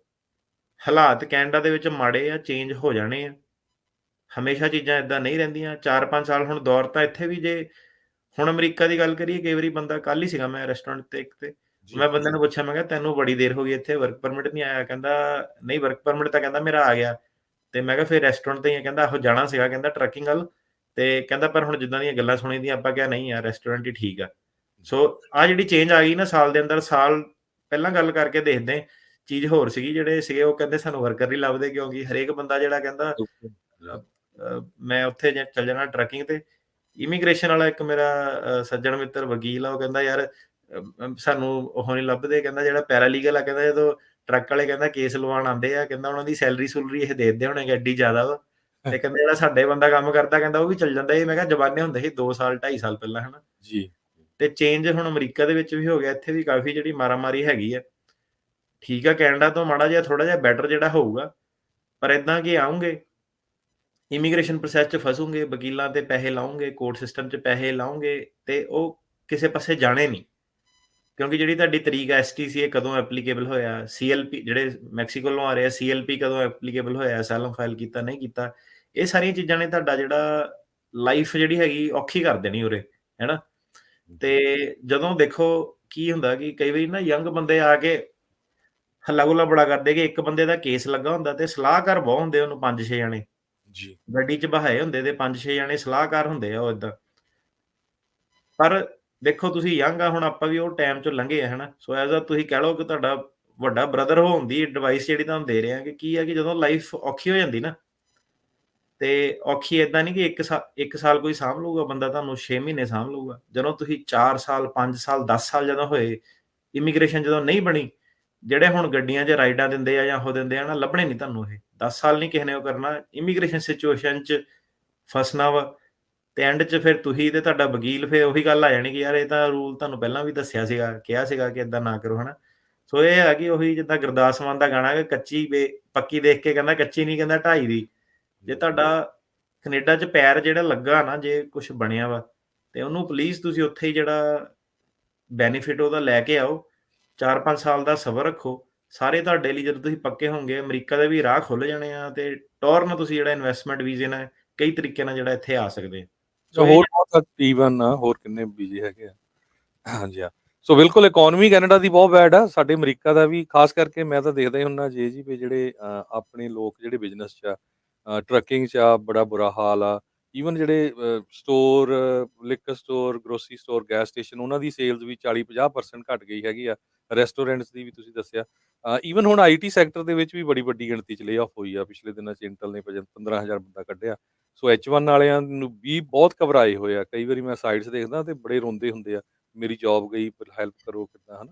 ਹਾਲਾਤ ਕੈਨੇਡਾ ਦੇ ਵਿੱਚ ਮਾੜੇ ਆ ਚੇਂਜ ਹੋ ਜਾਣੇ ਆ। ਹਮੇਸ਼ਾ ਚੀਜ਼ਾਂ ਇਦਾਂ ਨਹੀਂ ਰਹਿੰਦੀਆਂ 4-5 ਸਾਲ ਹੁਣ ਦੌਰ ਤਾਂ ਇੱਥੇ ਵੀ ਜੇ ਹੁਣ ਅਮਰੀਕਾ ਦੀ ਗੱਲ ਕਰੀਏ ਕਈ ਵਾਰੀ ਬੰਦਾ ਕੱਲ ਹੀ ਸੀਗਾ ਮੈਂ ਰੈਸਟੋਰੈਂਟ ਤੇ ਇੱਕ ਤੇ ਮੈਂ ਬੰਦੇ ਨੂੰ ਪੁੱਛਿਆ ਮੈਂ ਕਿਹਾ ਤੈਨੂੰ ਬੜੀ ਦੇਰ ਹੋ ਗਈ ਇੱਥੇ ਵਰਕ ਪਰਮਿਟ ਨਹੀਂ ਆਇਆ? ਕਹਿੰਦਾ ਨਹੀਂ ਵਰਕ ਪਰਮਿਟ ਤਾਂ ਕਹਿੰਦਾ ਮੇਰਾ ਆ ਗਿਆ। ਤੇ ਮੈਂ ਕਿਹਾ ਫਿਰ ਰੈਸਟੋਰੈਂਟ ਤੇ ਹੀ ਆ? ਕਹਿੰਦਾ ਆਹੋ ਜਾਣਾ ਸੀਗਾ। ਕਹਿੰਦਾ ਟਰੱਕਿੰਗ ਵੱਲ। ਤੇ ਕਹਿੰਦਾ ਪਰ ਹੁਣ ਜਿੱਦਾਂ ਦੀਆਂ ਗੱਲਾਂ ਸੁਣੀ ਦੀਆਂ ਆਪਾਂ ਕਿਹਾ ਨਹੀਂ ਯਾਰ ਰੈਸਟੋਰੈਂਟ ਹੀ ਠੀਕ ਆ। ਸੋ ਆ ਜਿਹੜੀ ਚੇਂਜ ਆ ਗਈ ਨਾ ਸਾਲ ਦੇ ਅੰਦਰ ਸਾਲ ਪਹਿਲਾਂ ਗੱਲ ਕਰਕੇ ਦੇਖਦੇ ਚੀਜ਼ ਹੋਰ ਸੀਗੀ ਜਿਹੜੇ ਸੀਗੇ ਉਹ ਕਹਿੰਦੇ ਸਾਨੂੰ ਵਰਕਰ ਨਹੀਂ ਲੱਭਦੇ ਕਿਉਂਕਿ ਹਰੇਕ ਬੰਦਾ ਜਿਹੜਾ ਕਹਿੰਦਾ ਮੈਂ ਉੱਥੇ ਚੱਲ ਜਾਣਾ ਟਰੱਕਿੰਗ ਤੇ ਇਮੀਗ੍ਰੇਸ਼ਨ ਵਾਲਾ ਇੱਕ ਮੇਰਾ ਸੱਜਣ ਮਿੱਤਰ ਵਕੀਲ ਆ ਉਹ ਕਹਿੰਦਾ ਯਾਰ ਸਾਨੂੰ ਉਹ ਨਹੀਂ ਲੱਭਦੇ। ਕਹਿੰਦਾ ਜਿਹੜਾ ਪੈਰਾਲੀਗਲ ਆ ਕਹਿੰਦਾ ਜਦੋਂ ਟਰੱਕ ਵਾਲੇ ਕਹਿੰਦਾ ਕੇਸ ਲਵਾਉਣ ਆਉਂਦੇ ਆ ਕਹਿੰਦਾ ਉਹਨਾਂ ਦੀ ਸੈਲਰੀ ਸੁਲਰੀ ਇਹ ਦੇ ਦਿੰਦੇ ਹੋਣੇ ਗੱਡੀ ਜ਼ਿਆਦਾ ਵਾ। ਤੇ ਕਹਿੰਦਾ ਜਿਹੜਾ ਸਾਡੇ ਬੰਦਾ ਕੰਮ ਕਰਦਾ ਕਹਿੰਦਾ ਉਹ ਵੀ ਚੱਲ ਜਾਂਦਾ ਇਹ ਮੈਂ ਕਿਹਾ ਜਵਾਨੇ ਹੁੰਦੇ ਸੀ 2 ਸਾਲ 2.5 ਸਾਲ ਪਹਿਲਾਂ ਹਨਾ? ਜੀ। ਤੇ ਚੇਂਜ ਹੁਣ ਅਮਰੀਕਾ ਦੇ ਵਿੱਚ ਵੀ ਹੋ ਗਿਆ। ਇੱਥੇ ਵੀ ਕਾਫੀ ਜਿਹੜੀ ਮਾਰਾਮਾਰੀ ਹੈਗੀ ਆ। ਠੀਕ ਆ ਕੈਨੇਡਾ ਤੋਂ ਮਾੜਾ ਜਿਹਾ ਥੋੜਾ ਜਿਹਾ ਬੈਟਰ ਜਿਹੜਾ ਹੋਊਗਾ। ਪਰ ਇਦਾਂ ਕਿ ਆਉਂਗੇ ਇਮੀਗ੍ਰੇਸ਼ਨ ਪ੍ਰੋਸੈਸ 'ਚ ਫਸੋਗੇ, ਵਕੀਲਾਂ ਤੇ ਪੈਸੇ ਲਾਉਂਗੇ, ਕੋਰਟ ਸਿਸਟਮ 'ਚ ਪੈਸੇ ਲਾਉਂਗੇ ਤੇ ਉਹ ਕਿਸੇ ਪਾਸੇ ਜਾਣੇ ਨਹੀਂ। ਕਿਉਂਕਿ ਜਿਹੜੀ ਤੁਹਾਡੀ ਤਰੀਕ ਐਸਟੀਸੀਏ ਕਦੋਂ ਐਪਲੀਕੇਬਲ ਹੋਇਆ ਸੀਐਲਪੀ ਜਿਹੜੇ ਮੈਕਸੀਕੋ ਤੋਂ ਆ ਰਹੇ ਆ ਸੀਐਲਪੀ ਕਦੋਂ ਐਪਲੀਕੇਬਲ ਹੋਇਆ ਅਸਾਈਲਮ ਫਾਈਲ ਕੀਤਾ, ਨਹੀਂ ਕੀਤਾ, ਇਹ ਸਾਰੀਆਂ ਚੀਜ਼ਾਂ ਨੇ ਤੁਹਾਡਾ ਜਿਹੜਾ ਲਾਈਫ ਜਿਹੜੀ ਹੈਗੀ, ਔਖੀ ਕਰ ਦੇਣੀ ਉਰੇ, ਹੈਨਾ? ਤੇ ਜਦੋਂ ਦੇਖੋ ਕੀ ਹੁੰਦਾ ਕਿ ਕਈ ਵਾਰੀ ਨਾ ਯੰਗ ਬੰਦੇ ਆ ਕੇ ਹੱਲਾ ਗੁੱਲਾ ਬੜਾ ਕਰਦੇ ਕਿ ਇੱਕ ਬੰਦੇ ਦਾ ਕੇਸ ਲੱਗਾ ਹੁੰਦਾ ਤੇ ਸਲਾਹਕਾਰ ਬਹੁਤ ਹੁੰਦੇ ਉਹਨੂੰ ਪੰਜ ਛੇ ਜਣੇ। ਜੀ। ਗੱਡੀ 'ਚ ਬਹਾਏ ਹੁੰਦੇ ਤੇ ਪੰਜ ਛੇ ਜਣੇ ਸਲਾਹਕਾਰ ਹੁੰਦੇ ਆ ਉਹ ਇਦਾਂ ਪਰ ਦੇਖੋ ਤੁਸੀਂ ਯੰਗ ਆ, ਹੁਣ ਆਪਾਂ ਵੀ ਉਹ ਟਾਈਮ ਚੋਂ ਲੰਘੇ ਆ, ਹਨਾ। ਸੋ ਐਜ਼ ਆ ਤੁਸੀਂ ਕਹਿ ਲਓ ਕਿ ਤੁਹਾਡਾ ਵੱਡਾ ਬ੍ਰਦਰ ਹੋਣ ਦੀ ਐਡਵਾਈਸ ਜਿਹੜੀ ਤੁਹਾਨੂੰ ਦੇ ਰਹੇ ਆ ਕਿ ਕੀ ਆ ਕਿ ਜਦੋਂ ਲਾਈਫ ਔਖੀ ਹੋ ਜਾਂਦੀ ਨਾ, ਤੇ ਔਖੀ ਇਦਾਂ ਨਹੀਂ ਕਿ ਇੱਕ ਸਾਲ ਇੱਕ ਸਾਲ ਕੋਈ ਸਾਂਭ ਲੂਗਾ ਬੰਦਾ ਤੁਹਾਨੂੰ 6 ਮਹੀਨੇ ਸਾਂਭ ਲੂਗਾ ਜਦੋਂ ਤੁਸੀਂ 4 ਸਾਲ 5 ਸਾਲ 10 ਸਾਲ ਜਦੋਂ ਹੋਏ ਇਮੀਗ੍ਰੇਸ਼ਨ ਜਦੋਂ ਨਹੀਂ ਬਣੀ ਜਿਹੜੇ ਹੁਣ ਗੱਡੀਆਂ 'ਚ ਰਾਈਡਾਂ ਦਿੰਦੇ ਆ ਜਾਂ ਉਹ ਦਿੰਦੇ ਆ ਨਾ, ਲੱਭਣੇ ਨਹੀਂ ਤੁਹਾਨੂੰ ਇਹ। 10 ਸਾਲ ਨਹੀਂ ਕਿਸੇ ਨੇ ਉਹ ਕਰਨਾ। ਇਮੀਗ੍ਰੇਸ਼ਨ ਸਿਚੁਏਸ਼ਨ 'ਚ ਫਸਣਾ ਵਾ ਤੇ ਐਂਡ 'ਚ ਫਿਰ ਤੁਸੀਂ ਤੇ ਤੁਹਾਡਾ ਵਕੀਲ ਫਿਰ ਉਹੀ ਗੱਲ ਆ ਜਾਣੀ ਕਿ ਯਾਰ ਇਹ ਤਾਂ ਰੂਲ ਤੁਹਾਨੂੰ ਪਹਿਲਾਂ ਵੀ ਦੱਸਿਆ ਸੀਗਾ, ਕਿਹਾ ਸੀਗਾ ਕਿ ਇਦਾਂ ਨਾ ਕਰੋ, ਹਨਾ। ਸੋ ਇਹ ਹੈ ਕਿ ਉਹੀ ਜਿੱਦਾਂ ਗੁਰਦਾਸ ਮਾਨ ਦਾ ਗਾਣਾ ਕਿ ਕੱਚੀ ਪੱਕੀ ਦੇਖ ਕੇ ਕਹਿੰਦਾ, ਕੱਚੀ ਨਹੀਂ ਕਹਿੰਦਾ ਢਾਈ ਦੀ। ਜੇ ਤੁਹਾਡਾ ਕੈਨੇਡਾ 'ਚ ਪੈਰ ਜਿਹੜਾ ਲੱਗਾ ਨਾ, ਜੇ ਕੁਝ ਬਣਿਆ ਵਾ, ਤੇ ਉਹਨੂੰ ਪਲੀਜ਼ ਤੁਸੀਂ ਉੱਥੇ ਹੀ ਜਿਹੜਾ ਬੈਨੀਫਿਟ ਉਹਦਾ ਲੈ ਕੇ ਆਓ। 4-5 ਸਾਲ ਦਾ ਸਬਰ ਰੱਖੋ। ਸਾਰੇ ਤੁਹਾਡੇ ਲਈ ਜਦੋਂ ਤੁਸੀਂ ਪੱਕੇ ਹੋਵੋਗੇ ਅਮਰੀਕਾ ਦੇ ਵੀ ਰਾਹ ਖੁੱਲ ਜਾਣੇ ਆ ਤੇ ਟੌਰਨ ਤੁਸੀਂ ਜਿਹੜਾ ਇਨਵੈਸਟਮੈਂਟ ਵੀਜ਼ੇ ਨਾਲ ਕਈ ਤਰੀਕੇ ਨਾਲ ਜਿਹੜਾ ਇੱਥੇ ਆ ਸਕਦੇ ਆ। ਸੋ ਹੋਰ ਬਹੁਤ ਟੀ1 ਆ ਹੋਰ ਕਿੰਨੇ ਬੀਜੀ ਹੈਗੇ ਆ। ਹਾਂਜੀ ਹਾਂ। ਸੋ ਬਿਲਕੁਲ ਇਕਨੋਮੀ ਕੈਨੇਡਾ ਦੀ ਬਹੁਤ ਬੈਡ ਆ। ਸਾਡੇ ਅਮਰੀਕਾ ਦਾ ਵੀ ਖਾਸ ਕਰਕੇ ਮੈਂ ਤਾਂ ਦੇਖਦਾ ਹੀ ਹੁੰਨਾ ਜੇ ਜੀ ਵੀ ਜਿਹੜੇ ਆਪਣੇ ਲੋਕ ਜਿਹੜੇ ਬਿਜ਼ਨਸ 'ਚ ਆ ਟਰੱਕਿੰਗ 'ਚ ਆ ਬੜਾ ਬੁਰਾ ਹਾਲ ਆ। ਈਵਨ ਜਿਹੜੇ store liquor store grocery store gas station ਉਹਨਾਂ ਦੀ ਸੇਲਸ ਵੀ 40-50% ਘਟ ਗਈ ਹੈਗੀ ਆ। ਰੈਸਟੋਰੈਂਟਸ ਦੀ ਵੀ ਤੁਸੀਂ ਦੱਸਿਆ। ਈਵਨ ਹੁਣ ਆਈਟੀ ਸੈਕਟਰ ਦੇ ਵਿੱਚ ਵੀ ਬੜੀ ਵੱਡੀ ਗਿਣਤੀ 'ਚ ਲੇਆਫ ਹੋਈ ਆ। ਪਿਛਲੇ ਦਿਨਾਂ 'ਚ ਇੰਟਲ ਨੇ 15000 ਬੰਦਾ ਕੱਢਿਆ। ਸੋ H1 ਵਾਲਿਆਂ ਨੂੰ ਵੀ ਬਹੁਤ ਘਬਰਾਏ ਹੋਏ ਆ। ਕਈ ਵਾਰੀ ਮੈਂ ਸਾਈਟਸ ਦੇਖਦਾ ਤੇ ਬੜੇ ਰੋਂਦੇ ਹੁੰਦੇ ਆ। ਮੇਰੀ ਜੌਬ ਗਈ ਪਰ ਹੈਲਪ ਕਰੋ ਕਿੱਦਾਂ, ਹਨਾ?